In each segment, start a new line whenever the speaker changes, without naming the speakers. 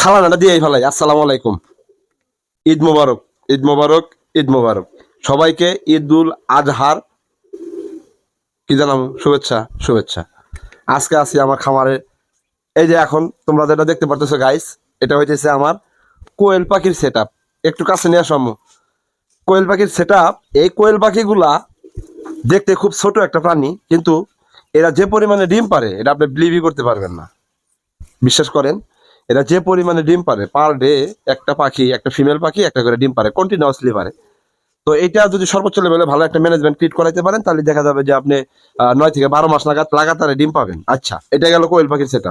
সালানাটা দিয়ে ফেলাই। আসসালামু আলাইকুম। ঈদ মোবারক ঈদ মোবারক ঈদ মোবারক। সবাইকে ঈদুল আজহার, কি জানাম শুভেচ্ছা শুভেচ্ছা। আজকে আছি আমার খামারে। এই যে এখন তোমরা যেটা দেখতে পারতেছো গাইস এটা হইতেছে আমার কোয়েল পাখির সেট একটু কাছে নিয়ে আসো, আম্মু। কোয়েল পাখির সেট এই কোয়েল পাখিগুলা দেখতে খুব ছোট একটা প্রাণী, কিন্তু এরা যে পরিমাণে ডিম পারে, এটা আপনি বিলিভই করতে পারবেন না। বিশ্বাস করেন এরা যে পরিমাণে ডিম পারে পার ডে একটা পাখি, একটা ফিমেল পাখি, একটা করে ডিম পারে কন্টিনিউয়াসলি পারে। তো এটা যদি সর্বোচ্চ লেভেলে ভালো একটা ম্যানেজমেন্ট ক্রিয়েট করাইতে পারেন, তাহলে দেখা যাবে যে আপনি নয় থেকে বারো মাস নাগাদ লাগাতারে ডিম পাবেন। আচ্ছা এটা গেল কোয়েল পাখির সেট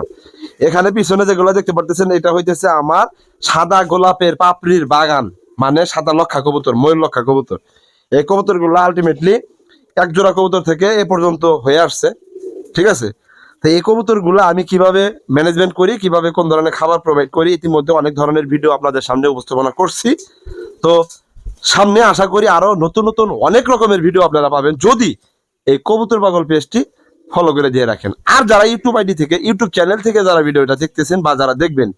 এখানে পিছনে যেগুলো দেখতে পারতেছেন, এটা হইতেছে আমার সাদা গোলাপের পাপড়ির বাগান মানে সাদা লক্ষা কবুতর, ময়ূর লক্ষা কবুতর। এই কবুতরগুলো আলটিমেটলি এক জোড়া কবুতর থেকে এ পর্যন্ত হয়ে আসছে, ঠিক আছে? তো এই কবুতরগুলো আমি কীভাবে ম্যানেজমেন্ট করি, কীভাবে কোন ধরনের খাবার প্রোভাইড করি, ইতিমধ্যে অনেক ধরনের ভিডিও আপনাদের সামনে উপস্থাপনা করছি। তো সামনে আশা করি আরও নতুন নতুন অনেক রকমের ভিডিও আপনারা পাবেন। যদি এই কবুতর পাগল পেজটি ফলো করে দিয়ে রাখেন। আর যারা ইউটিউব আইডি থেকে ইউটিউব চ্যানেল থেকে যারা ভিডিওটা দেখতেছেন বা যারা দেখবেন,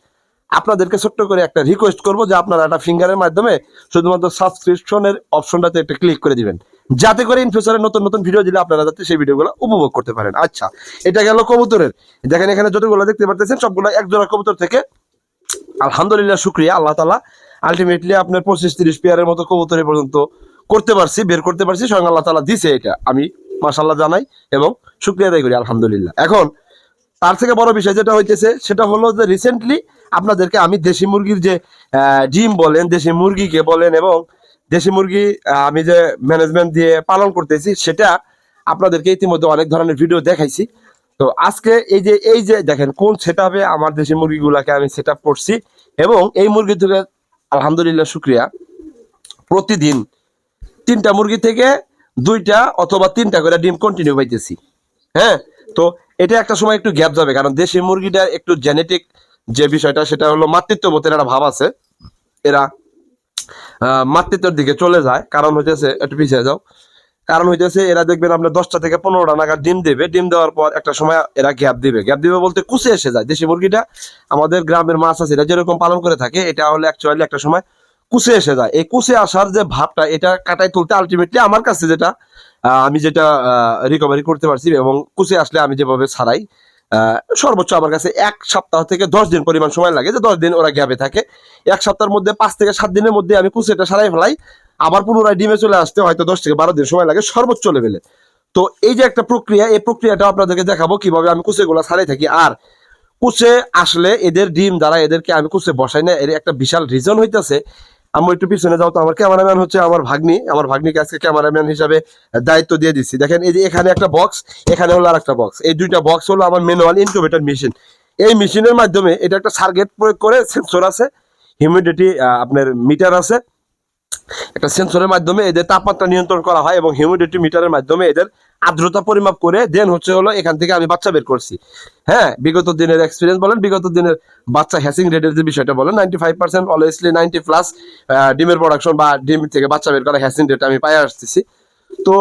আপনাদেরকে ছোট্ট করে একটা রিকোয়েস্ট করব যে আপনারা একটা ফিঙ্গারের মাধ্যমে শুধুমাত্র সাবস্ক্রিপশনের অপশনটাতে একটা ক্লিক করে দিবেন। যাতে করে ইন ফিউচারে নতুন নতুন ভিডিও দিলে আপনারা যাতে সেই ভিডিওগুলো উপভোগ করতে পারেন। আচ্ছা এটা গেল কবুতরের। দেখেন এখানে যতগুলো দেখতে পারতেছেন, সবগুলো এক জোড়া কবুতর থেকে। আলহামদুলিল্লাহ, শুক্রিয়া আল্লাহ তালা আলটিমেটলি আপনার পঁচিশ, তিরিশ পেয়ারের মতো কবুতর পর্যন্ত করতে পারছি, বের করতে পারছি। স্বয়ং আল্লাহ তালা দিছে এটা, আমি মাসাল্লাহ জানাই এবং শুক্রিয়া আদায় করি, আলহামদুলিল্লাহ। এখন, তার থেকে বড় বিষয় যেটা হইতেছে, সেটা হলো যে রিসেন্টলি আপনাদেরকে আমি দেশি মুরগির যে ডিম বলেন, দেশি মুরগিকে বলেন এবং দেশি মুরগি আমি যে ম্যানেজমেন্ট দিয়ে পালন করতেছি, সেটা আপনাদেরকে ইতিমধ্যে অনেক ধরনের ভিডিও দেখাইছি। তো আজকে এই যে এই যে দেখেন, কোন সেট আমার দেশি মুরগিগুলাকে আমি সেট করছি, এবং এই মুরগি থেকে আলহামদুলিল্লাহ শুক্রিয়া। প্রতিদিন তিনটা মুরগি থেকে দুইটা অথবা তিনটা করে ডিম কন্টিনিউ পাইতেছি। হ্যাঁ তো এটা একটা সময় একটু গ্যাপ যাবে, কারণ দেশি মুরগিটার একটু জেনেটিক যে বিষয়টা, সেটা হলো মাতৃত্ববোধের একটা ভাব আছে। এরা মাতৃত্বের দিকে চলে যায়। কারণ হইতেছে, একটু পিছিয়ে যাও। কারণ হইতেছে, এরা দেখবেন আপনার দশটা থেকে পনেরোটা নাগাদ ডিম দেবে। ডিম দেওয়ার পর একটা সময় এরা গ্যাপ দিবে। গ্যাপ দিবে বলতে কুচে এসে যায়। দেশি মুরগিটা, আমাদের গ্রামের মাছ আছে, এটা যেরকম পালন করে থাকে, এটা হলে অ্যাকচুয়ালি একটা সময় কুচে এসে যায়। এই কুচে আসার যে ভাবটা, এটা কাটায় তুলতে আলটিমেটলি আমার কাছে যেটা আমি যেটা রিকভারি করতে পারছি এবং কুচে আসলে আমি যেভাবে ছাড়াই সর্বোচ্চ আমার কাছে এক সপ্তাহ থেকে দশ দিন পরিমাণ সময় লাগে যে দশ দিন ওরা গ্যাপে থাকে। এক সপ্তাহের মধ্যে পাঁচ থেকে সাত দিনের মধ্যে আমি কুচেটা সারাই ফেলাই। আবার পুনরায় ডিমে চলে আসতে হয়তো দশ থেকে বারো দিন সময় লাগে সর্বোচ্চ লেভেলে তো এই যে একটা প্রক্রিয়া, এই প্রক্রিয়াটা আপনাদেরকে দেখাবো কীভাবে আমি কুচেগুলো ছাড়াই থাকি। আর কুচে আসলে এদের ডিম দ্বারা এদেরকে আমি কুচে বসাই না, এর একটা বিশাল রিজন হইতেছে। আমি একটু পিছনে যাও তো, আমার ক্যামেরাম্যান হচ্ছে আমার ভাগ্নি। আমার ভাগ্নিকে আজকে ক্যামেরাম্যান হিসাবে দায়িত্ব দিয়ে দিচ্ছি দেখেন এই যে এখানে একটা বক্স এখানে হলো আর একটা বক্স এই দুইটা বক্স হলো আমার ম্যানুয়াল ইনকিউবেটর মেশিন এই মেশিনের মাধ্যমে এটা একটা সার্গেট প্রয়োগ করে সেন্সর আছে হিউমিডিটি আপনার মিটার আছে। একটা সেন্সরের মাধ্যমে এদের তাপমাত্রা নিয়ন্ত্রণ করা হয় এবং হিউমিডিটি মিটারের মাধ্যমে এদের আর্দ্রতা পরিমাপ করে দেন হচ্ছে হলো এখান থেকে আমি বাচ্চা বের করছি। হ্যাঁ বিগত দিনের এক্সপিরিয়েন্স বলেন, বিগত দিনের বাচ্চা হ্যাসিং রেটের যে বিষয়টা বলেন ninety five percent always ninety plus ডিমের প্রোডাকশন বা ডিম থেকে বাচ্চা বের করা হ্যাসিং রেট আমি পাই আসতেছি। তো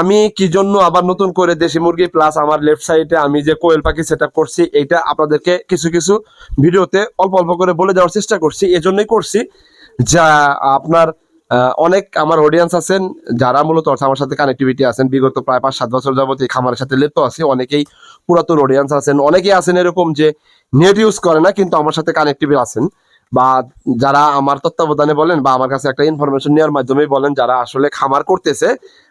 আমি কি জন্য আবার নতুন করে দেশি মুরগি প্লাস আমার লেফট সাইডে আমি যে কোয়েল পাখি সেট করছি এটা আপনাদেরকে কিছু কিছু ভিডিওতে অল্প অল্প করে বলে দেওয়ার চেষ্টা করছি। এজন্যই করছি যা আপনার অনেক আমার অডিয়েন্স আছেন যারা মূলত অর্থাৎ আমার সাথে কানেক্টিভিটি আছেন। বিগত প্রায় পাঁচ, সাত বছর যাবত এই খামারের সাথে লিপ্ত আছে। অনেকেই পুরাতন অডিয়েন্স আছেন, অনেকেই আছেন এরকম যে নেট ইউজ করে না, কিন্তু আমার সাথে কানেক্টিভ আছেন। বা যারা আমার তত্ত্বাবধানে বলেন বা আমার কাছে একটা ইনফরমেশন নেওয়ার মাধ্যমে বলেন যারা আসলে খামার করতেছে,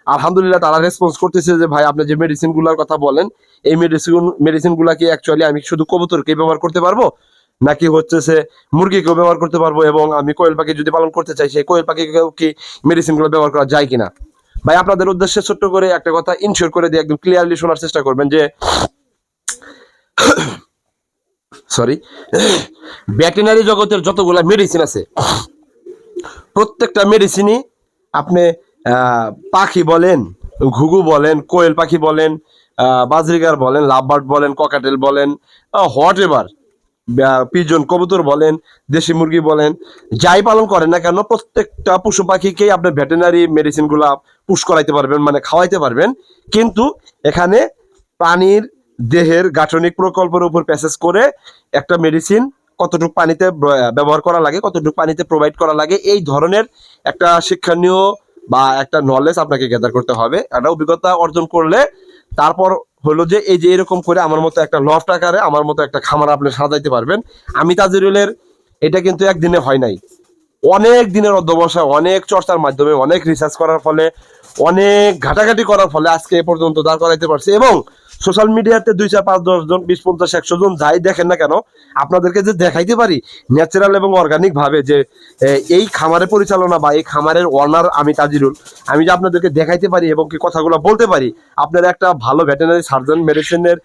আলহামদুলিল্লাহ তারা রেসপন্স করতেছে যে, ভাই, আপনি যে মেডিসিনগুলার কথা বলেন, এই মেডিসিন মেডিসিনগুলা কি অ্যাকচুয়ালি আমি শুধু কবুতরকে ব্যবহার করতে পারব? নাকি হচ্ছে সে মুরগিকেও ব্যবহার করতে পারব এবং আমি কোয়েল পাখি যদি পালন করতে চাই, সেই কোয়েল পাখিকেও কি মেডিসিনগুলো ব্যবহার করা যায় কিনা? ভাই, আপনাদের উদ্দেশ্যে ছোট্ট করে একটা কথা ইনশিওর করে দিয়ে একদম ক্লিয়ারলি শোনার চেষ্টা করবেন যে সরি ভেটেনারি জগতের যতগুলা মেডিসিন আছে, প্রত্যেকটা মেডিসিনই আপনি পাখি বলেন, ঘুঘু বলেন, কোয়েল পাখি বলেন বাজরিগার বলেন, লাভবার্ড বলেন ককাটেল বলেন হোয়াট এভার পিজন কবুতর বলেন, দেশি মুরগি বলেন, যাই পালন করেন না কেন, প্রত্যেকটা পশু পাখিকেই আপনি ভেটেনারি মেডিসিনগুলা পুশ করাইতে পারবেন মানে খাওয়াইতে পারবেন। কিন্তু এখানে প্রাণীর দেহের গাঠনিক প্রকল্পের উপর প্যাসেজ করে একটা মেডিসিন কতটুকু পানিতে ব্যবহার করা লাগে, কতটুকু পানিতে প্রোভাইড করা লাগে, এই ধরনের একটা শিক্ষণীয় বা একটা নলেজ আপনাকে গ্যাদার করতে হবে। একটা অভিজ্ঞতা অর্জন করলে তারপর হলো যে এই যে এরকম করে আমার মতো একটা লফট আকারে, আমার মতো একটা খামার আপনি সাজাইতে পারবেন। আমি তাজিরুলের, এটা কিন্তু একদিনে হয় নাই। অনেক দিনের অধ্যবসায়, অনেক চর্চার মাধ্যমে, অনেক রিসার্চ করার ফলে, অনেক ঘাটাঘাটি করার ফলে আজকে এ পর্যন্ত দাঁড় করাইতে পারছি। এবং সোশ্যাল মিডিয়াতে দুই চার পাঁচ দশ জন, বিশ পঞ্চাশ, একশো জন যাই দেখেন না কেন, আপনাদেরকে যে দেখাইতে পারি ন্যাচারাল এবং অর্গানিক ভাবে যে এই খামারের পরিচালনা বা এই খামারের ওনার আমি তাজিরুল, আমি যে আপনাদেরকে দেখাইতে পারি এবং কি কথাগুলো বলতে পারি, আপনারা একটা ভালো ভেটেনারি সার্জন মেডিসিনের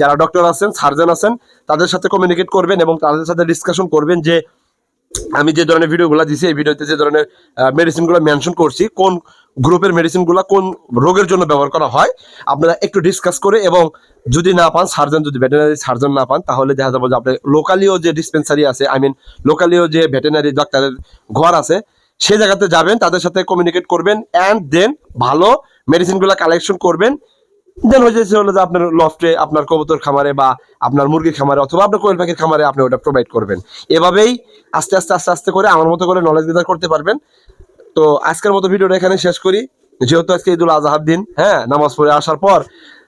যারা ডক্টর আছেন সার্জন আছেন, তাদের সাথে কমিউনিকেট করবেন এবং তাদের সাথে ডিসকাশন করবেন যে আমি যে ধরনের ভিডিওগুলো দিছি, এই ভিডিওতে যে ধরনের মেডিসিনগুলো মেনশন করছি, কোন গ্রুপের মেডিসিনগুলো কোন রোগের জন্য ব্যবহার করা হয়, আপনারা একটু ডিসকাস করে এবং যদি না পান সার্জন যদি ভেটেনারি সার্জন না পান, তাহলে দেখা যাবে যে আপনি লোকালিও যে ডিসপেন্সারি আছে আই মিন লোকালিও যে ভেটেনারি ডাক্তারের ঘর আছে সেই জায়গাতে যাবেন, তাদের সাথে কমিউনিকেট করবেন অ্যান্ড দেন ভালো মেডিসিনগুলো কালেকশন করবেন দেন হয়ে যাচ্ছে হলো যে আপনার লফটে আপনার কবুতর খামারে বা আপনার মুরগির খামারে অথবা আপনার কোয়েল পাখির খামারে আপনি ওটা প্রোভাইড করবেন। এভাবেই আস্তে আস্তে আস্তে আস্তে করে আমার মতো করে নলেজ গেদার করতে পারবেন। তো আজকের মতো ভিডিওটা এখানে শেষ করি। যেহেতু আজকে ঈদুল আজহার দিন হ্যাঁ নামাজ পড়ে আসার পর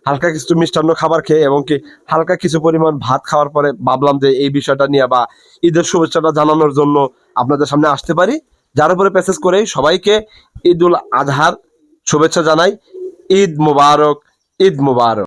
হালকা কিছু মিষ্টান্ন খাবার খেয়ে এবং কি হালকা কিছু পরিমাণ ভাত খাওয়ার পরে ভাবলাম যে এই বিষয়টা নিয়ে বা ঈদের শুভেচ্ছাটা জানানোর জন্য আপনাদের সামনে আসতে পারি। যার উপরে প্যাসেজ করেই সবাইকে ঈদুল আজহার শুভেচ্ছা জানাই। ঈদ মুবারক। ঈদ মুবারক।